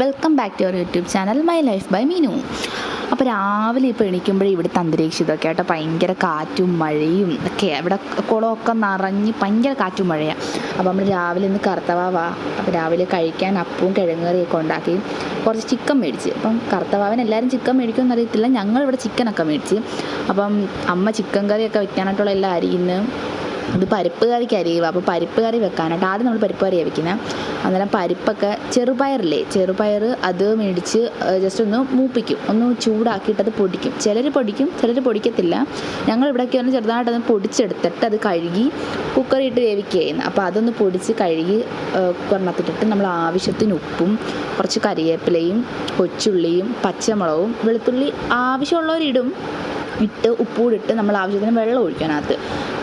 Welcome back to your YouTube channel my life by Meenu അപ്പോൾ രാവിലെ ഇപ്പോൾ എണീക്കുമ്പോഴേ ഇവിടുത്തെ അന്തരീക്ഷം ഇതൊക്കെ ആട്ടോ ഭയങ്കര കാറ്റും മഴയും ഒക്കെ. ഇവിടെ കുളമൊക്കെ നിറഞ്ഞ് ഭയങ്കര കാറ്റും മഴയാണ് അപ്പോൾ നമ്മൾ രാവിലെ ഇന്ന് കറുത്തവാവാ അപ്പോൾ രാവിലെ കഴിക്കാൻ അപ്പവും കിഴങ്ങറിയൊക്കെ ഉണ്ടാക്കി കുറച്ച് ചിക്കൻ മേടിച്ച്. അപ്പം കറുത്തവാവൻ എല്ലാവരും ചിക്കൻ മേടിക്കുമെന്ന് അറിയത്തില്ല. ഞങ്ങൾ ഇവിടെ ചിക്കനൊക്കെ മേടിച്ച്. അപ്പം അമ്മ ചിക്കൻ കറിയൊക്കെ വെക്കാനായിട്ടുള്ള എല്ലാം അരിയുന്നു ഇത് പരിപ്പ് കറിക്ക് അരിയുക അപ്പോൾ പരിപ്പ് കറി വെക്കാനായിട്ട് ആദ്യം നമ്മൾ പരിപ്പ് കറിയാണ് വെക്കുന്നത് അന്നേരം പരിപ്പൊക്കെ ചെറുപയറില്ലേ? ചെറുപയർ അത് മേടിച്ച് ജസ്റ്റ് ഒന്ന് മൂപ്പിക്കും. ഒന്ന് ചൂടാക്കിയിട്ട് അത് പൊടിക്കും. ചിലർ പൊടിക്കും ചിലർ പൊടിക്കത്തില്ല. ഞങ്ങൾ ഇവിടെയൊക്കെ ഒന്ന് ചെറുതായിട്ട് അത് പൊടിച്ചെടുത്തിട്ട് അത് കഴുകി കുക്കറിയിട്ട് വേവിക്കുകയായിരുന്നു. അപ്പോൾ അതൊന്ന് പൊടിച്ച് കഴുകി കുക്കറിനകത്തിട്ടിട്ട് നമ്മൾ ആവശ്യത്തിന് ഉപ്പും കുറച്ച് കറിവേപ്പിലയും കൊച്ചുള്ളിയും പച്ചമുളകും വെളുത്തുള്ളി ആവശ്യമുള്ളവരിടും. ഇട്ട് ഉപ്പൂടിട്ട് നമ്മൾ ആവശ്യത്തിന് വെള്ളം ഒഴിക്കാനകത്ത്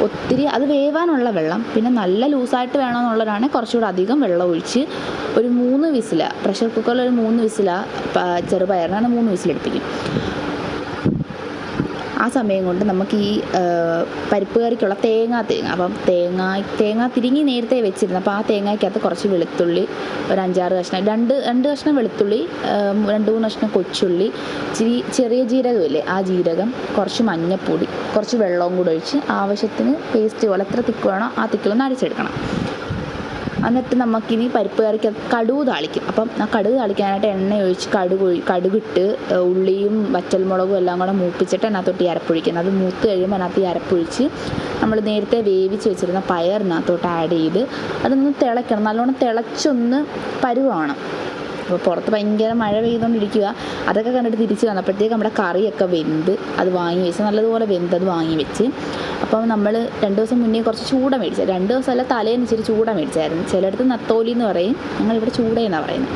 ഒത്തിരി അത് വേവാനുള്ള വെള്ളം പിന്നെ നല്ല ലൂസായിട്ട് വേണമെന്നുള്ളവരാണെങ്കിൽ കുറച്ചുകൂടെ അധികം വെള്ളം ഒഴിച്ച് ഒരു മൂന്ന് വിസില പ്രഷർ കുക്കറിൽ ഒരു മൂന്ന് വിസില ചെറുപയറിനാണ് മൂന്ന് വിസിലെടുപ്പിക്കും. ആ സമയം കൊണ്ട് നമുക്ക് ഈ പരിപ്പ് കറിക്കുള്ള തേങ്ങ തേങ്ങ അപ്പം തേങ്ങ തേങ്ങ തിരിങ്ങി നേരത്തെ വെച്ചിരുന്നു അപ്പോൾ ആ തേങ്ങയ്ക്കകത്ത് കുറച്ച് വെളുത്തുള്ളി ഒരു അഞ്ചാറ് കഷ്ണം രണ്ട് രണ്ട് കഷ്ണം വെളുത്തുള്ളി രണ്ട് മൂന്ന് കഷ്ണം കൊച്ചുള്ളി ഇച്ചിരി ചെറിയ ജീരകമില്ലേ ആ ജീരകം കുറച്ച് മഞ്ഞപ്പൊടി കുറച്ച് വെള്ളവും കൂടെ ഒഴിച്ച് ആവശ്യത്തിന് പേസ്റ്റ് പോലെ എത്ര തിക്ക് വേണോ ആ തിക്കിലൊന്ന് അടിച്ചെടുക്കണം എന്നിട്ട് നമുക്കിനി പരിപ്പ് കറിക്ക് കടുക് താളിക്കും. അപ്പം ആ കടുക് താളിക്കാനായിട്ട് എണ്ണ ഒഴിച്ച് കടുക് കടുകിട്ട് ഉള്ളിയും വറ്റൽമുളകും എല്ലാം കൂടെ മൂപ്പിച്ചിട്ട് അതിനകത്തോട്ട് ഈ അരപ്പൊഴിക്കുന്നത്. അത് മൂത്ത് കഴിയുമ്പോൾ അതിനകത്ത് ഈ അരപ്പൊഴിച്ച് നമ്മൾ നേരത്തെ വേവിച്ച് വെച്ചിരുന്ന പയറിനകത്തോട്ട് ആഡ് ചെയ്ത് അതൊന്ന് തിളയ്ക്കണം നല്ലോണം തിളച്ചൊന്ന് പരുവാണ് അപ്പോൾ പുറത്ത് ഭയങ്കര മഴ പെയ്തുകൊണ്ടിരിക്കുക. അതൊക്കെ കണ്ടിട്ട് തിരിച്ച് വന്നപ്പോഴത്തേക്ക് നമ്മുടെ കറിയൊക്കെ വെന്ത് അത് വാങ്ങി വെച്ച് നല്ലതുപോലെ വെന്ത് അത് വാങ്ങി വെച്ച്. അപ്പം നമ്മൾ രണ്ട് ദിവസം മുന്നേ കുറച്ച് ചൂട മേടിച്ച രണ്ട് ദിവസമല്ല തലേന്ന് ഇച്ചിരി ചൂട മേടിച്ചായിരുന്നു. ചിലയിടത്ത് നത്തോലി എന്ന് പറയും ഞങ്ങളിവിടെ ചൂടയെന്നാണ് പറയുന്നത്.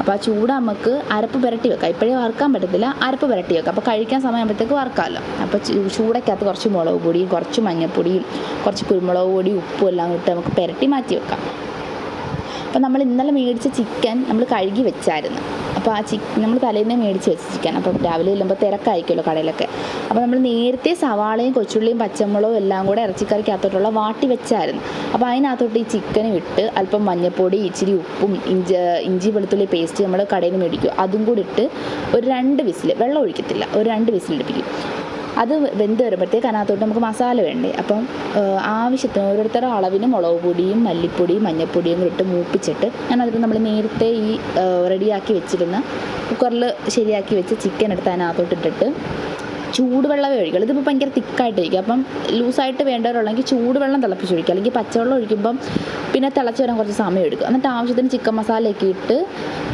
അപ്പോൾ ആ ചൂട നമുക്ക് അരപ്പ് പുരട്ടി വെക്കാം. ഇപ്പോഴേ വറുക്കാൻ പറ്റത്തില്ല അരപ്പ് പുരട്ടി വെക്കാം. അപ്പോൾ കഴിക്കാൻ സമയമാകുമ്പോഴത്തേക്ക് വറുക്കാമല്ലോ. അപ്പോൾ ചൂടയ്ക്കകത്ത് കുറച്ച് മുളക് പൊടിയും കുറച്ച് മഞ്ഞൾപ്പൊടിയും കുറച്ച് കുരുമുളക് പൊടി ഉപ്പും എല്ലാം ഇട്ട് നമുക്ക് പുരട്ടി മാറ്റി വെക്കാം. അപ്പോൾ നമ്മൾ ഇന്നലെ മേടിച്ച ചിക്കൻ നമ്മൾ കഴുകി വെച്ചായിരുന്നു. അപ്പോൾ ആ ചിക്കൻ നമ്മൾ തലേന്ന് മേടിച്ച് വെച്ച ചിക്കൻ. അപ്പോൾ രാവിലെ ചെല്ലുമ്പോൾ തിരക്കായിരിക്കുമല്ലോ കടയിലൊക്കെ. അപ്പോൾ നമ്മൾ നേരത്തെ സവാളയും കൊച്ചുള്ളിയും പച്ചമുളകും എല്ലാം കൂടെ ഇറച്ചിക്കറിക്കകത്തോട്ടുള്ള വാട്ടി വെച്ചായിരുന്നു. അപ്പോൾ അതിനകത്തോട്ട് ഈ ചിക്കനും ഇട്ട് അല്പം മഞ്ഞൾപ്പൊടി ഇച്ചിരി ഉപ്പും ഇഞ്ചി ഇഞ്ചി വെളുത്തുള്ളി പേസ്റ്റ് നമ്മൾ കടയിൽ മേടിക്കും. അതും കൂടി ഇട്ട് ഒരു രണ്ട് വിസിൽ വെള്ളം ഒഴിക്കത്തില്ല. ഒരു രണ്ട് വിസിൽ എടുപ്പിക്കും അത് വെന്ത് വരുമ്പോഴത്തേക്ക് അതിനകത്തോട്ട് നമുക്ക് മസാല വേണ്ടേ? അപ്പം ആവശ്യത്തിന് ഓരോരുത്തരുടെ അളവിന് മുളക് പൊടിയും മല്ലിപ്പൊടിയും മഞ്ഞൾപ്പൊടിയും കൂടി ഇട്ട് മൂപ്പിച്ചിട്ട് ഞാൻ അതിൽ നമ്മൾ നേരത്തെ ഈ റെഡിയാക്കി വെച്ചിരുന്ന കുക്കറിൽ ശരിയാക്കി വെച്ച് ചിക്കൻ എടുത്ത് അതിനകത്തോട്ട് ഇട്ടിട്ട് ചൂടുവെള്ളമേ ഒഴിക്കുള്ളൂ ഇതിപ്പോൾ ഭയങ്കര തിക്കായിട്ടിരിക്കും. അപ്പം ലൂസായിട്ട് വേണ്ടവരുള്ളെങ്കിൽ ചൂടുവെള്ളം തിളപ്പിച്ചൊഴിക്കുക. അല്ലെങ്കിൽ പച്ചവെള്ളം ഒഴിക്കുമ്പം പിന്നെ തിളച്ച് വരാൻ കുറച്ച് സമയം എടുക്കും. എന്നിട്ട് ആവശ്യത്തിന് ചിക്കൻ മസാലയൊക്കെ ഇട്ട്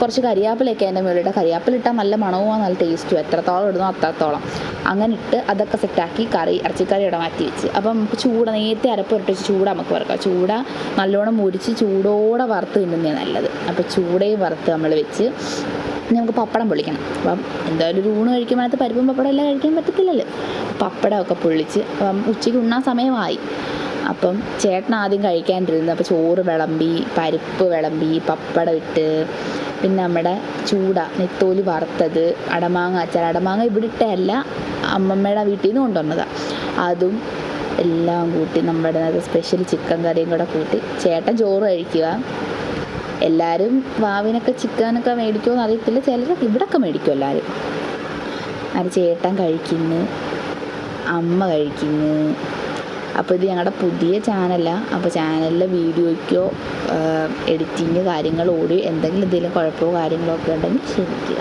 കുറച്ച് കരിയാപ്പിലൊക്കെ അതിന്റെ മുകളിലിട്ട് കരിയാപ്പിലിട്ടാൽ നല്ല മണവും നല്ല ടേസ്റ്റും എത്രത്തോളം ഇടുന്നോ അത്രത്തോളം. അങ്ങനെ ഇട്ട് അതൊക്കെ സെറ്റാക്കി കറി ഇറച്ചിക്കറി ഇവിടെ മാറ്റി വെച്ച്. അപ്പം നമുക്ക് ചൂട നേരത്തെ അരപ്പ് ഇട്ട് വെച്ച് ചൂട നമുക്ക് വറുക്കാം. ചൂട നല്ലോണം മുരിച്ച് ചൂടോടെ വറുത്ത് തിന്നുന്നതാണ് നല്ലത്. അപ്പോൾ ചൂടയും വറുത്ത് നമ്മൾ വെച്ച് നമുക്ക് പപ്പടം പൊളിക്കണം. അപ്പം എന്തായാലും ഒരു ഊണ് കഴിക്കുമ്പോഴത്തെ പരിപ്പും പപ്പടം എല്ലാം കഴിക്കാൻ പറ്റത്തില്ലല്ലോ. പപ്പടമൊക്കെ പൊള്ളിച്ച് അപ്പം ഉച്ചയ്ക്ക് ഉണ്ണാൻ സമയമായി. അപ്പം ചേട്ടൻ ആദ്യം കഴിക്കാണ്ടിരുന്നത് അപ്പോൾ ചോറ് വിളമ്പി പരിപ്പ് വിളമ്പി പപ്പടം ഇട്ട് പിന്നെ നമ്മുടെ ചൂട നെത്തോലി വറുത്തത് അടമാങ്ങ അച്ചാർ. അടമാങ്ങ ഇവിടെ ഇട്ടല്ല അമ്മമ്മയുടെ വീട്ടിൽ നിന്ന് കൊണ്ടുവന്നതാണ് അതും എല്ലാം കൂട്ടി നമ്മുടെ സ്പെഷ്യൽ ചിക്കൻ കറിയും കൂടെ കൂട്ടി ചേട്ടൻ ചോറ് കഴിക്കുക. എല്ലാവരും വാവിനൊക്കെ ചിക്കനൊക്കെ മേടിക്കുമോ അറിയത്തില്ല. ചിലരൊക്കെ ഇവിടൊക്കെ മേടിക്കും എല്ലാവരും അത് ചേട്ടൻ കഴിക്കുന്നു അമ്മ കഴിക്കുന്നു. അപ്പോൾ ഇത് ഞങ്ങളുടെ പുതിയ ചാനലാണ് അപ്പോൾ ചാനലിലെ വീഡിയോയ്ക്കോ എഡിറ്റിങ് കാര്യങ്ങളോ ഓടി എന്തെങ്കിലും എന്തെങ്കിലും കുഴപ്പമോ കാര്യങ്ങളോ ഒക്കെ ഉണ്ടെങ്കിൽ ക്ഷമിക്കുക.